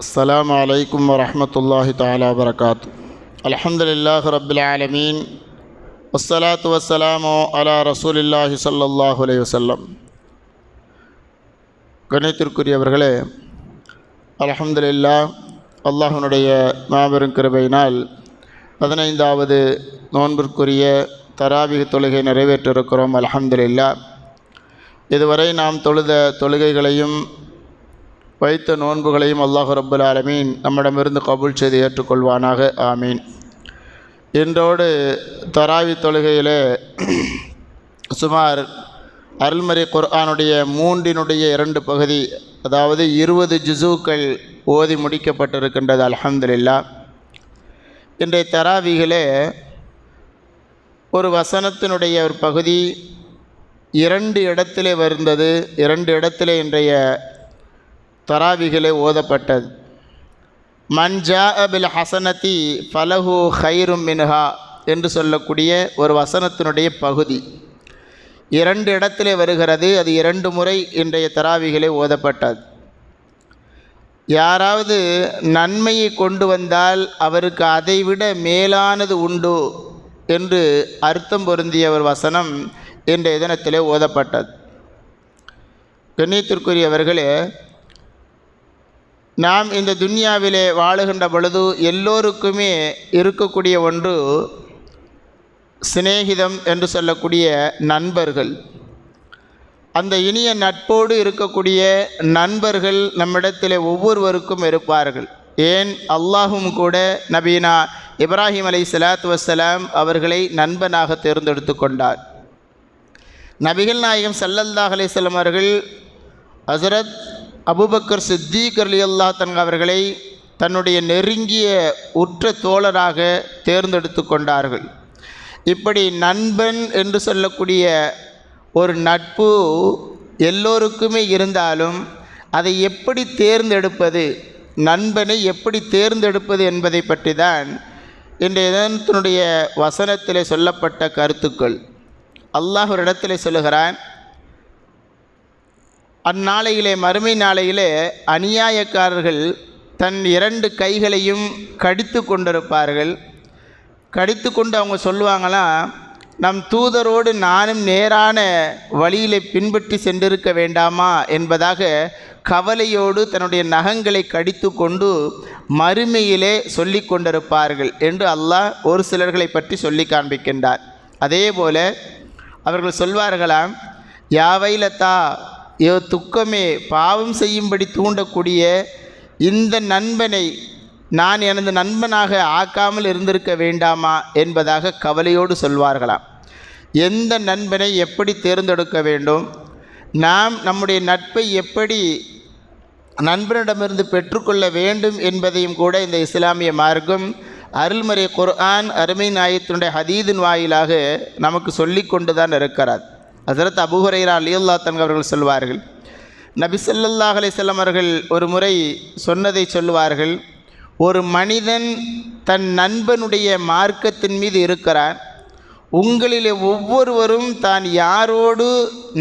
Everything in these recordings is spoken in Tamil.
السلام عليكم ورحمة الله تعالى وبركاته الحمد لله رب العالمين والصلاة والسلام على رسول الله صلى الله عليه وسلم கணித்திற்குரியவர்களே அல்ஹம்துலில்லா அல்லாஹனுடைய மாபெரும் கிருபையினால் பதினைந்தாவது நோன்பிற்குரிய தராபிக தொழுகை நிறைவேற்றிருக்கிறோம் அல்ஹம்துலில்லா இதுவரை நாம் தொழுத தொழுகைகளையும் வைத்த நோன்புகளையும் அல்லாஹு ரப்புல் ஆலமீன் நம்மிடமிருந்து கபூல் செய்து ஏற்றுக்கொள்வானாக. ஆமீன். இன்றோடு தராவி தொழுகையில் சுமார் அருள்மறை குர்ஆனுடைய மூன்றினுடைய இரண்டு பகுதி அதாவது இருபது ஜுசூக்கள் ஓதி முடிக்கப்பட்டிருக்கின்றது. அலமதுல்லா இன்றைய தராவிகளே ஒரு வசனத்தினுடைய ஒரு பகுதி இரண்டு இடத்திலே வருந்தது. இரண்டு இடத்திலே இன்றைய தராவிகளே ஓதப்பட்டது. மன்ஜா அபில் ஹசனத்தி ஃபலஹு ஹைரும் மின்ஹா என்று சொல்லக்கூடிய ஒரு வசனத்தினுடைய பகுதி. இரண்டு இடத்திலே வருகிறது அது இரண்டு முறை இன்றைய தராவிகளே ஓதப்பட்டது. யாராவது நன்மையை கொண்டு வந்தால் அவருக்கு அதைவிட மேலானது உண்டு என்று அர்த்தம் பொருந்திய ஒரு வசனம் இன்றைய தினத்திலே ஓதப்பட்டது. கண்ணியத்திற்குரியவர்களே நாம் இந்த துன்யாவிலே வாழுகின்ற பொழுது எல்லோருக்குமே இருக்கக்கூடிய ஒன்று சிநேகிதம் என்று சொல்லக்கூடிய நண்பர்கள். அந்த இனிய நட்போடு இருக்கக்கூடிய நண்பர்கள் நம்மிடத்தில் ஒவ்வொருவருக்கும் இருப்பார்கள். ஏன்? அல்லாஹும் கூட நபீனா இப்ராஹிம் அலை சலாத்து வசலாம் அவர்களை நண்பனாக தேர்ந்தெடுத்து கொண்டார். நபிகள் நாயகம் சல்லல்லாஹ் அலிஸ்லாம் அவர்கள் ஹசரத் அபுபக்கர் சித்திக் அலி அல்லா தன் அவர்களை தன்னுடைய நெருங்கிய உற்ற தோழராக தேர்ந்தெடுத்து கொண்டார்கள். இப்படி நண்பன் என்று சொல்லக்கூடிய ஒரு நட்பு எல்லோருக்குமே இருந்தாலும் அதை எப்படி தேர்ந்தெடுப்பது நண்பனை எப்படி தேர்ந்தெடுப்பது என்பதை பற்றி தான் இன்றைய தினத்தினுடைய வசனத்தில் சொல்லப்பட்ட கருத்துக்கள். அல்லாஹ் ஒரு இடத்துல சொல்லுகிறான் அந்நாளையிலே மறுமை நாளையிலே அநியாயக்காரர்கள் தன் இரண்டு கைகளையும் கடித்து கொண்டிருப்பார்கள். கடித்து கொண்டு அவங்க சொல்லுவாங்களாம் நம் தூதரோடு நானும் நேரான வழியிலே பின்பற்றி சென்றிருக்க வேண்டாமா? என்பதாக கவலையோடு தன்னுடைய நகங்களை கடித்து கொண்டு மறுமையிலே சொல்லி கொண்டிருப்பார்கள் என்று அல்லாஹ் ஒரு சிலர்களை பற்றி சொல்லி காண்பிக்கின்றார். அதே போல அவர்கள் சொல்வார்களாம் யாவைலத்தா யோ துக்கமே பாவம் செய்யும்படி தூண்டக்கூடிய இந்த நண்பனை நான் எனது நண்பனாக ஆக்காமல் இருந்திருக்க வேண்டாமா என்பதாக கவலையோடு சொல்வார்களாம். எந்த நண்பனை எப்படி தேர்ந்தெடுக்க வேண்டும்? நாம் நம்முடைய நட்பை எப்படி நண்பனிடமிருந்து பெற்றுக்கொள்ள வேண்டும் என்பதையும் கூட இந்த இஸ்லாமிய மார்க்கம் அருள்மறை குர்ஆன் அருமை நாயத்தினுடைய ஹதீதின் வாயிலாக நமக்கு சொல்லி கொண்டு தான் இருக்கிறார். ஹசரத் அபுஹுரைரா அலியுல்லா தன் அவர்கள் சொல்வார்கள் நபி ஸல்லல்லாஹு அலைஹி அவர்கள் ஒரு முறை சொன்னதை சொல்லுவார்கள் ஒரு மனிதன் தன் நண்பனுடைய மார்க்கத்தின் மீது இருக்கிறான் உங்களிலே ஒவ்வொருவரும் தான் யாரோடு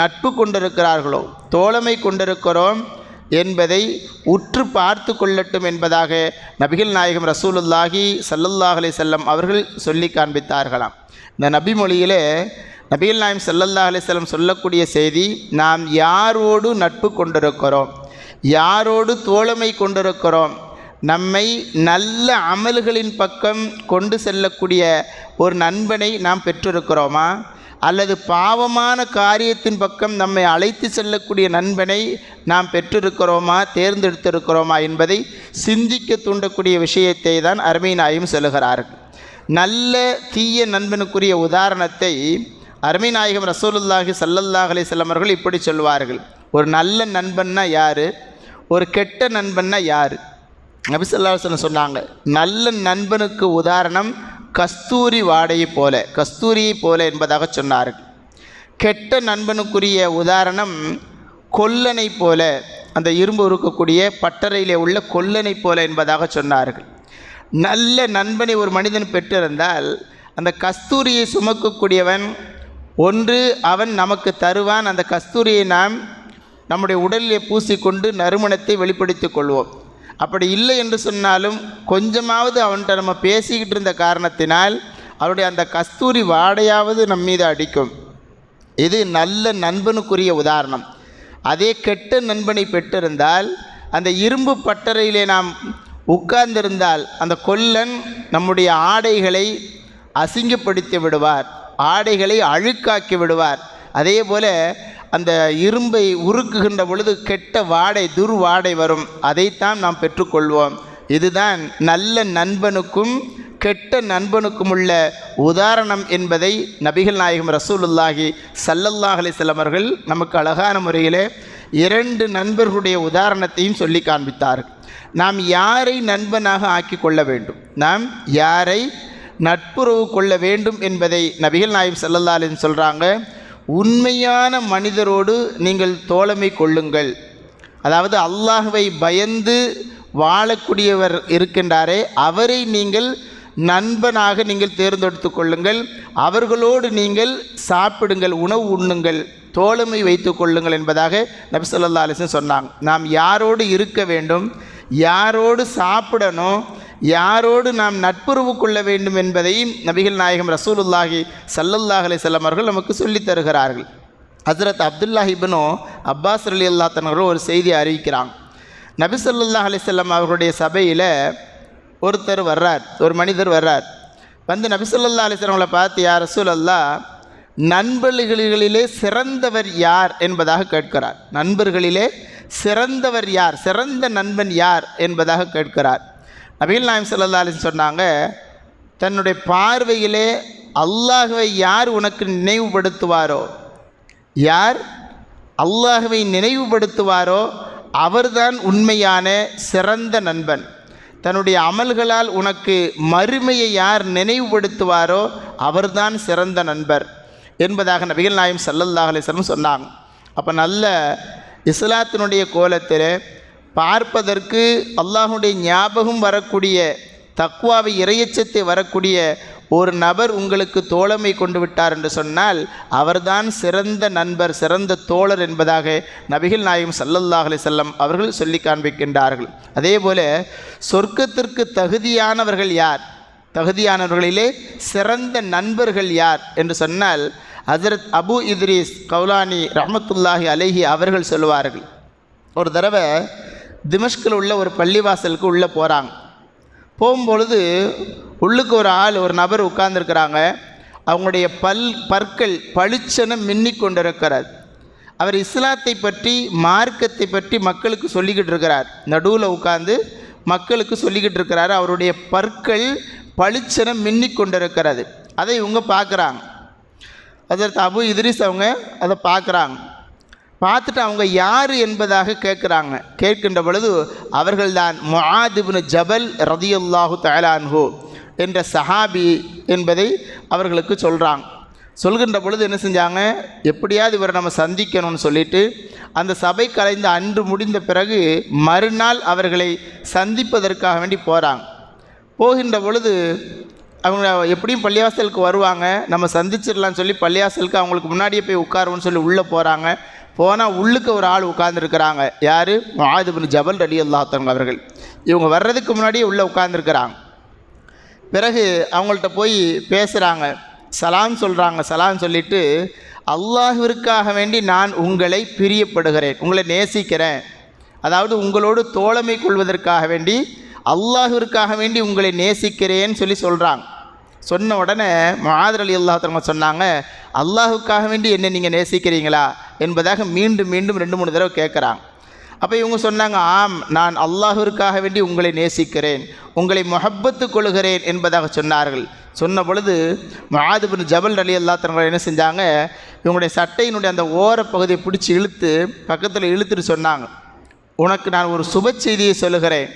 நட்பு கொண்டிருக்கிறார்களோ தோழமை கொண்டிருக்கிறோம் என்பதை உற்று பார்த்து கொள்ளட்டும் என்பதாக நபிகள் நாயகம் ரசூலுல்லாஹி சல்லல்லாஹ் அலைஹி செல்லம் அவர்கள் சொல்லி காண்பித்தார்களாம். இந்த நபி மொழியிலே நபீல் நாயம் சல்லல்லா அலிஸ்லம் சொல்லக்கூடிய செய்தி நாம் யாரோடு நட்பு கொண்டிருக்கிறோம்? யாரோடு தோழமை கொண்டிருக்கிறோம்? நம்மை நல்ல அமல்களின் பக்கம் கொண்டு செல்லக்கூடிய ஒரு நண்பனை நாம் பெற்றிருக்கிறோமா? அல்லது பாவமான காரியத்தின் பக்கம் நம்மை அழைத்து செல்லக்கூடிய நண்பனை நாம் பெற்றிருக்கிறோமா? தேர்ந்தெடுத்திருக்கிறோமா? என்பதை சிந்திக்க தூண்டக்கூடிய விஷயத்தை தான் அருமை நாயும் சொல்லுகிறார்கள். நல்ல தீய நண்பனுக்குரிய உதாரணத்தை அருமை நாயகம் ரசூலுல்லாஹி சல்லல்லாஹ் அலிசல்லம் அவர்கள் இப்படி சொல்வார்கள். ஒரு நல்ல நண்பன்னா யார்? ஒரு கெட்ட நண்பன்னா யார்? நபிசல்லாசன் சொன்னாங்க நல்ல நண்பனுக்கு உதாரணம் கஸ்தூரி வாடையை போல கஸ்தூரியை போல என்பதாக சொன்னார்கள். கெட்ட நண்பனுக்குரிய உதாரணம் கொல்லனை போல அந்த இரும்பு இருக்கக்கூடிய பட்டறையிலே உள்ள கொல்லனை போல என்பதாக சொன்னார்கள். நல்ல நண்பனை ஒரு மனிதன் பெற்றிருந்தால் அந்த கஸ்தூரியை சுமக்கக்கூடியவன் ஒன்று அவன் நமக்கு தருவான் அந்த கஸ்தூரியை நாம் நம்முடைய உடலிலே பூசிக்கொண்டு நறுமணத்தை வெளிப்படுத்திக் கொள்வோம். அப்படி இல்லை என்று சொன்னாலும் கொஞ்சமாவது அவன்கிட்ட நம்ம பேசிக்கிட்டு இருந்த காரணத்தினால் அவருடைய அந்த கஸ்தூரி வாடையாவது நம் மீது அடிக்கும். இது நல்ல நண்பனுக்குரிய உதாரணம். அதே கெட்ட நண்பனை பெற்றிருந்தால் அந்த இரும்பு பட்டறையிலே நாம் உட்கார்ந்திருந்தால் அந்த கொல்லன் நம்முடைய ஆடைகளை அசிங்கப்படுத்தி விடுவார். ஆடைகளை அழுக்காக்கி விடுவார். அதே போல் அந்த இரும்பை உருக்குகின்ற பொழுது கெட்ட வாடை துர்வாடை வரும். அதைத்தான் நாம் பெற்றுக்கொள்வோம். இதுதான் நல்ல நண்பனுக்கும் கெட்ட நண்பனுக்கும் உள்ள உதாரணம் என்பதை நபிகள் நாயகம் ரசூலுல்லாஹி சல்லல்லாஹ் அலிஸ்லாம் அவர்கள் நமக்கு அழகான முறையில் இரண்டு நண்பர்களுடைய உதாரணத்தையும் சொல்லி காண்பித்தார்கள். நாம் யாரை நண்பனாக ஆக்கி கொள்ள வேண்டும்? நாம் யாரை நட்புறவு கொள்ள வேண்டும் என்பதை நபிகள் நாயகம் சல்லல்லா சொல்கிறாங்க உண்மையான மனிதரோடு நீங்கள் தோழமை கொள்ளுங்கள். அதாவது அல்லாஹுவை பயந்து வாழக்கூடியவர் இருக்கின்றாரே அவரை நீங்கள் நண்பனாக நீங்கள் தேர்ந்தெடுத்து கொள்ளுங்கள். அவர்களோடு நீங்கள் சாப்பிடுங்கள் உணவு உண்ணுங்கள் தோழமை வைத்து கொள்ளுங்கள் என்பதாக நபி சொல்லா அலிசன் சொன்னாங்க. நாம் யாரோடு இருக்க வேண்டும் யாரோடு சாப்பிடணும் யாரோடு நாம் நட்புறவு கொள்ள வேண்டும் என்பதையும் நபிகள் நாயகம் ரசூலுல்லாஹி சல்லல்லாஹ் அலிசல்லம் அவர்கள் நமக்கு சொல்லித் தருகிறார்கள். ஹசரத் அப்துல்லாஹ் அப்பாஸ் அலி அல்லா தனவர்கள் ஒரு செய்தியை அறிவிக்கிறாங்க. நபி ஸல்லல்லாஹு அலிசல்லாம் அவர்களுடைய சபையில் ஒருத்தர் வர்றார் ஒரு மனிதர் வர்றார். வந்து நபி ஸல்லல்லாஹு பார்த்து யார் ரசூல் நண்பர்களிலே சிறந்தவர் யார்? என்பதாக கேட்கிறார். நண்பர்களிலே சிறந்தவர் யார்? சிறந்த நண்பன் யார்? என்பதாக கேட்கிறார். நபீல் நாயம் ஸல்லல்லாஹு சொன்னாங்க தன்னுடைய பார்வையிலே அல்லாஹுவை யார் உனக்கு நினைவுபடுத்துவாரோ? யார்? அல்லாஹுவை நினைவுபடுத்துவாரோ? அவர்தான் உண்மையான சிறந்த நண்பன். தன்னுடைய அமல்களால் உனக்கு மறுமையை யார் நினைவுபடுத்துவாரோ அவர்தான் சிறந்த நண்பர் என்பதாக நபிகள் நாயம் சல்லல்லாஹ் அலிஸ்லம் சொன்னாங்க. அப்போ நல்ல இஸ்லாத்தினுடைய கோலத்தில் பார்ப்பதற்கு அல்லாஹுடைய ஞாபகம் வரக்கூடிய தக்குவாவை இறையச்சத்தை வரக்கூடிய ஒரு நபர் உங்களுக்கு தோழமை கொண்டு விட்டார் என்று சொன்னால் அவர்தான் சிறந்த நண்பர் சிறந்த தோழர் என்பதாக நபிகள் நாயகம் சல்லல்லாஹ் செல்லம் அவர்கள் சொல்லி காண்பிக்கின்றார்கள். அதே போல சொர்க்கத்திற்கு தகுதியானவர்கள் யார்? தகுதியானவர்களிலே சிறந்த நண்பர்கள் யார் என்று சொன்னால் ஹசரத் அபு இத்ரீஸ் கௌலானி ரஹமத்துல்லாஹி அலேஹி அவர்கள் சொல்லுவார்கள். ஒரு தடவை திமஷ்கில் உள்ள ஒரு பள்ளிவாசலுக்கு உள்ளே போகிறாங்க போகும்பொழுது உள்ளுக்கு ஒரு ஆள் ஒரு நபர் உட்கார்ந்துருக்கிறாங்க. அவங்களுடைய பல் பற்கள் பளிச்சென மின்னி கொண்டிருக்கிறார் அவர் இஸ்லாத்தை பற்றி மார்க்கத்தை பற்றி மக்களுக்கு சொல்லிக்கிட்டு இருக்கிறார். நடுவில் உட்கார்ந்து மக்களுக்கு சொல்லிக்கிட்டு இருக்கிறார். அவருடைய பற்கள் பளிச்சென மின்னி கொண்டிருக்கிறது. அதை இவங்க பார்க்குறாங்க. அதற்கு அபு இதிரிஸ் அவங்க அதை பார்க்குறாங்க. பார்த்துட்டு அவங்க யார் என்பதாக கேட்குறாங்க. கேட்கின்ற பொழுது அவர்கள்தான் முஆதிபின் ஜபல் ரதியுல்லாஹு தயலான்ஹோ என்ற சஹாபி என்பதை அவர்களுக்கு சொல்கிறாங்க சொல்கின்ற பொழுது என்ன செஞ்சாங்க? எப்படியாவது இவரை நம்ம சந்திக்கணும்னு சொல்லிட்டு அந்த சபை கலைந்த அன்று முடிந்த பிறகு மறுநாள் அவர்களை சந்திப்பதற்காக வேண்டி போகிறாங்க போகின்ற பொழுது அவங்க எப்படியும் பள்ளிவாசலுக்கு வருவாங்க. நம்ம சந்திச்சிடலான்னு சொல்லி பள்ளிவாசலுக்கு அவங்களுக்கு முன்னாடியே போய் உட்காருவோன்னு சொல்லி உள்ளே போகிறாங்க போனால் உள்ளுக்கு ஒரு ஆள் உட்கார்ந்துருக்கிறாங்க. யார்? மாதுபின் ஜபல் அலி அல்லாத்தவங்க அவர்கள். இவங்க வர்றதுக்கு முன்னாடியே உள்ளே உட்கார்ந்துருக்கிறாங்க. பிறகு அவங்கள்ட்ட போய் பேசுகிறாங்க சலாம் சொல்கிறாங்க சலாம் சொல்லிவிட்டு அல்லாஹிற்காக வேண்டி நான் உங்களை பிரியப்படுகிறேன். உங்களை நேசிக்கிறேன். அதாவது உங்களோடு தோழமை கொள்வதற்காக வேண்டி அல்லாஹிற்காக வேண்டி உங்களை நேசிக்கிறேன்னு சொல்லி சொல்கிறாங்க சொன்ன உடனே மாதர் அலி அல்லாத்தவங்க சொன்னாங்க அல்லாஹுக்காக வேண்டி என்ன நீங்கள் நேசிக்கிறீங்களா? என்பதாக மீண்டும் மீண்டும் ரெண்டு மூணு தடவை கேட்குறாங்க. அப்போ இவங்க சொன்னாங்க ஆம் நான் அல்லாஹிற்காக வேண்டி உங்களை நேசிக்கிறேன் உங்களை மொஹப்பத்து கொள்கிறேன் என்பதாக சொன்னார்கள். சொன்ன பொழுது மாதுபின் ஜபல் அலி அல்லாத்தவங்க என்ன செஞ்சாங்க இவங்களுடைய சட்டையினுடைய அந்த ஓரப்பகுதியை பிடிச்சி இழுத்து பக்கத்தில் இழுத்துட்டு சொன்னாங்க உனக்கு நான் ஒரு சுப செய்தியை சொல்லுகிறேன்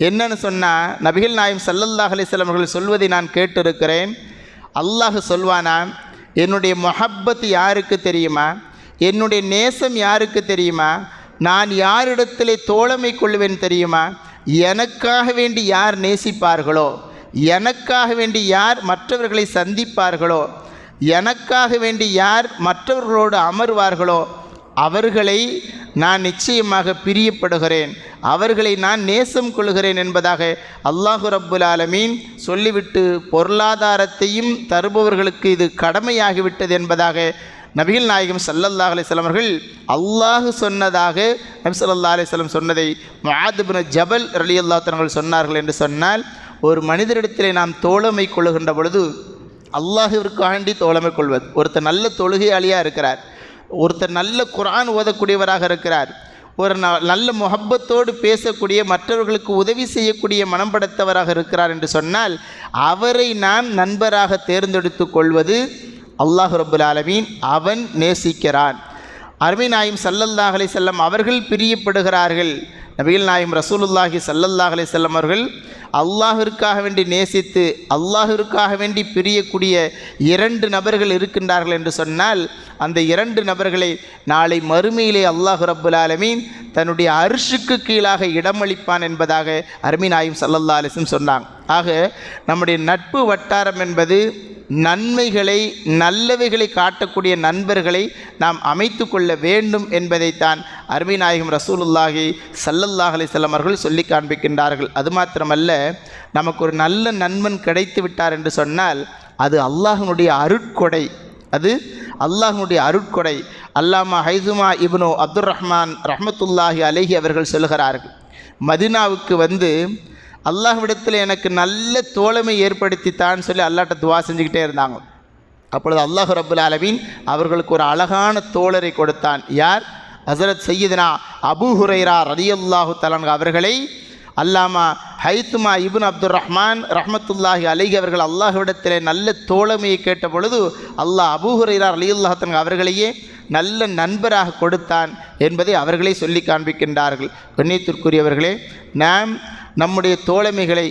என்னன்னு சொன்னால் நபிகள் நாயம் சல்லல்லாஹ் அலிஸ்லாம் அவர்கள் சொல்வதை நான் கேட்டிருக்கிறேன். அல்லாஹ் சொல்வானா என்னுடைய மொஹப்பத் யாருக்கு தெரியுமா? என்னுடைய நேசம் யாருக்கு தெரியுமா? நான் யாரிடத்திலே தோழமை கொள்வேன் தெரியுமா? எனக்காக வேண்டி யார் நேசிப்பார்களோ? எனக்காக வேண்டி யார் மற்றவர்களை சந்திப்பார்களோ? எனக்காக வேண்டி யார் மற்றவர்களோடு அமர்வார்களோ? அவர்களை நான் நிச்சயமாக பிரியப்படுகிறேன். அவர்களை நான் நேசம் கொள்கிறேன் என்பதாக அல்லாஹு ரப்புல் ஆலமீன் சொல்லிவிட்டு பொருளாதாரத்தையும் தருபவர்களுக்கு இது கடமையாகிவிட்டது என்பதாக நபிகள் நாயகம் சல்லல்லாஹ் அலிஸ்லாம் அவர்கள் அல்லாஹு சொன்னதாக நபி ஸல்லல்லாஹு அலிஸ்லாம் சொன்னதை முஆதுபின் ஜபல் ரலி அல்லாத்தனர்கள் சொன்னார்கள் என்று சொன்னால் ஒரு மனிதரிடத்திலே நாம் தோழமை கொள்ளுகின்ற பொழுது அல்லாஹிற்காண்டி தோழமை கொள்வது. ஒருத்தர் நல்ல தொழுகையாளியாக இருக்கிறார். ஒருத்தர் நல்ல குரான் ஓதக்கூடியவராக இருக்கிறார். ஒரு ந- நல்ல முஹப்பத்தோடு பேசக்கூடிய மற்றவர்களுக்கு உதவி செய்யக்கூடிய மனம் படைத்தவராக இருக்கிறார் என்று சொன்னால் அவரை நாம் நண்பராக தேர்ந்தெடுத்து கொள்வது அல்லாஹ் ரபுல் ஆலமீன் அவன் நேசிக்கிறான். அருமை நாயும் சல்லல்லாஹ் அலைஹி செல்லம் அவர்கள் பிரியப்படுகிறார்கள். நபிகள் நாயும் ரசூலுல்லாஹி சல்லல்லாஹ் அலைஹி செல்லம் அவர்கள் அல்லாஹிற்காக வேண்டி நேசித்து அல்லாஹிற்காக வேண்டி பிரியக்கூடிய இரண்டு நபர்கள் இருக்கின்றார்கள் என்று சொன்னால் அந்த இரண்டு நபர்களை நாளை மறுமையிலே அல்லாஹ் ரப்புல் ஆலமீன் தன்னுடைய அரிசுக்கு கீழாக இடமளிப்பான் என்பதாக அருமை நாயும் சல்லல்லா அலிசும் சொன்னாங்க. ஆக நம்முடைய நட்பு வட்டாரம் என்பது நன்மைகளை நல்லவைகளை காட்டக்கூடிய நண்பர்களை நாம் அமைத்து கொள்ள வேண்டும் என்பதைத்தான் அருமை நாயகம் ரசூலுல்லாஹி சல்லல்லாஹ் அலிசல்லம் அவர்கள் சொல்லி காண்பிக்கின்றார்கள். அது மாத்திரமல்ல நமக்கு ஒரு நல்ல நண்பன் கிடைத்து விட்டார் என்று சொன்னால் அது அல்லாஹனுடைய அருட்கொடை. அது அல்லாஹனுடைய அருட்கொடை. அல்லாமா ஹைசுமா இப்னு அப்துர் ரஹ்மான் ரஹமத்துல்லாஹி அலைஹி அவர்கள் சொல்கிறார்கள் மதினாவுக்கு வந்து அல்லாஹ்விடத்தில் எனக்கு நல்ல தோழமை ஏற்படுத்தித்தான்னு சொல்லி அல்லாட்ட துவா செஞ்சுக்கிட்டே இருந்தாங்க. அப்பொழுது அல்லாஹ் ரபுல் ஆலமீன் அவர்களுக்கு ஒரு அழகான தோழரை கொடுத்தான். யார்? ஹசரத் சையீதுனா அபு ஹுரைரா ரலியல்லாஹு தலான் அவர்களை அல்லாமா ஹைத்துமா இபுன் அப்துல் ரஹ்மான் ரஹமத்துல்லாஹி அலைஹி அவர்கள் அல்லாஹ்விடத்தில் நல்ல தோழமையை கேட்ட பொழுது அல்லாஹ் அபூ அலியுல்லாஹன் அவர்களையே நல்ல நண்பராக கொடுத்தான் என்பதை அவர்களே சொல்லி காண்பிக்கின்றார்கள். கண்ணியத்திற்குரியவர்களே நாம் நம்முடைய தோழமைகளை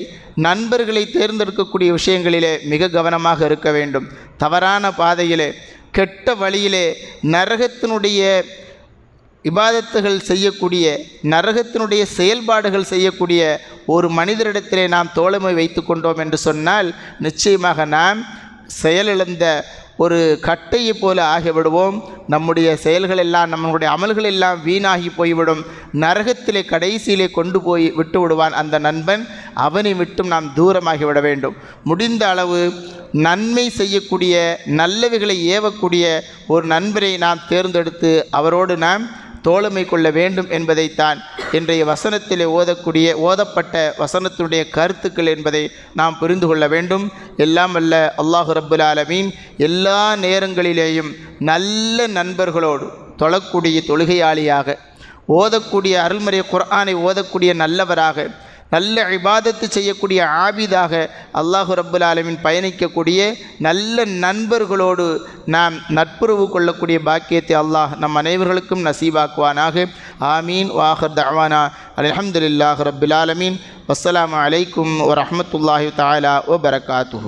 நண்பர்களை தேர்ந்தெடுக்கக்கூடிய விஷயங்களிலே மிக கவனமாக இருக்க வேண்டும். தவறான பாதையிலே கெட்ட வழியிலே நரகத்தினுடைய இபாதத்துகள் செய்யக்கூடிய நரகத்தினுடைய செயல்பாடுகள் செய்யக்கூடிய ஒரு மனிதரிடத்திலே நாம் தோழமை வைத்து கொண்டோம் என்று சொன்னால் நிச்சயமாக நாம் செயலிழந்த ஒரு கட்டையை போல ஆகிவிடுவோம். நம்முடைய செயல்கள் எல்லாம் நம்மளுடைய அமல்கள் எல்லாம் வீணாகி போய்விடும். நரகத்திலே கடைசியிலே கொண்டு போய் விட்டு விடுவான் அந்த நண்பன். அவனை விட்டும் நாம் தூரமாகி விட வேண்டும். முடிந்த அளவு நன்மை செய்யக்கூடிய நல்லவைகளை ஏவக்கூடிய ஒரு நண்பரை நாம் தேர்ந்தெடுத்து அவரோடு நாம் தோழமை கொள்ள வேண்டும் என்பதைத்தான் இன்றைய வசனத்திலே ஓதக்கூடிய ஓதப்பட்ட வசனத்தினுடைய கருத்துக்கள் என்பதை நாம் புரிந்து கொள்ள வேண்டும். எல்லாம் அல்ல அல்லாஹு ரப்புல் ஆலமீன் எல்லா நேரங்களிலேயும் நல்ல நண்பர்களோடு தொழக்கூடிய தொழுகையாளியாக ஓதக்கூடிய அருள்முறை குர்ஆனை ஓதக்கூடிய நல்லவராக நல்ல இபாதத்து செய்யக்கூடிய ஆபிதாக அல்லாஹு ரப்புல் ஆலமின் பயணிக்கக்கூடிய நல்ல நண்பர்களோடு நாம் நட்புறவு கொள்ளக்கூடிய பாக்கியத்தை அல்லாஹ் நம் அனைவர்களுக்கும் நசீபாக்குவானாக. ஆமீன். வாஹர் தவானா அல்ஹம்துலில்லாஹ் ரப்புல் ஆலமீன். வஸ்ஸலாம் அலைக்கும் வரமத்துல்லாஹி தாலா ஓ பரகாத்து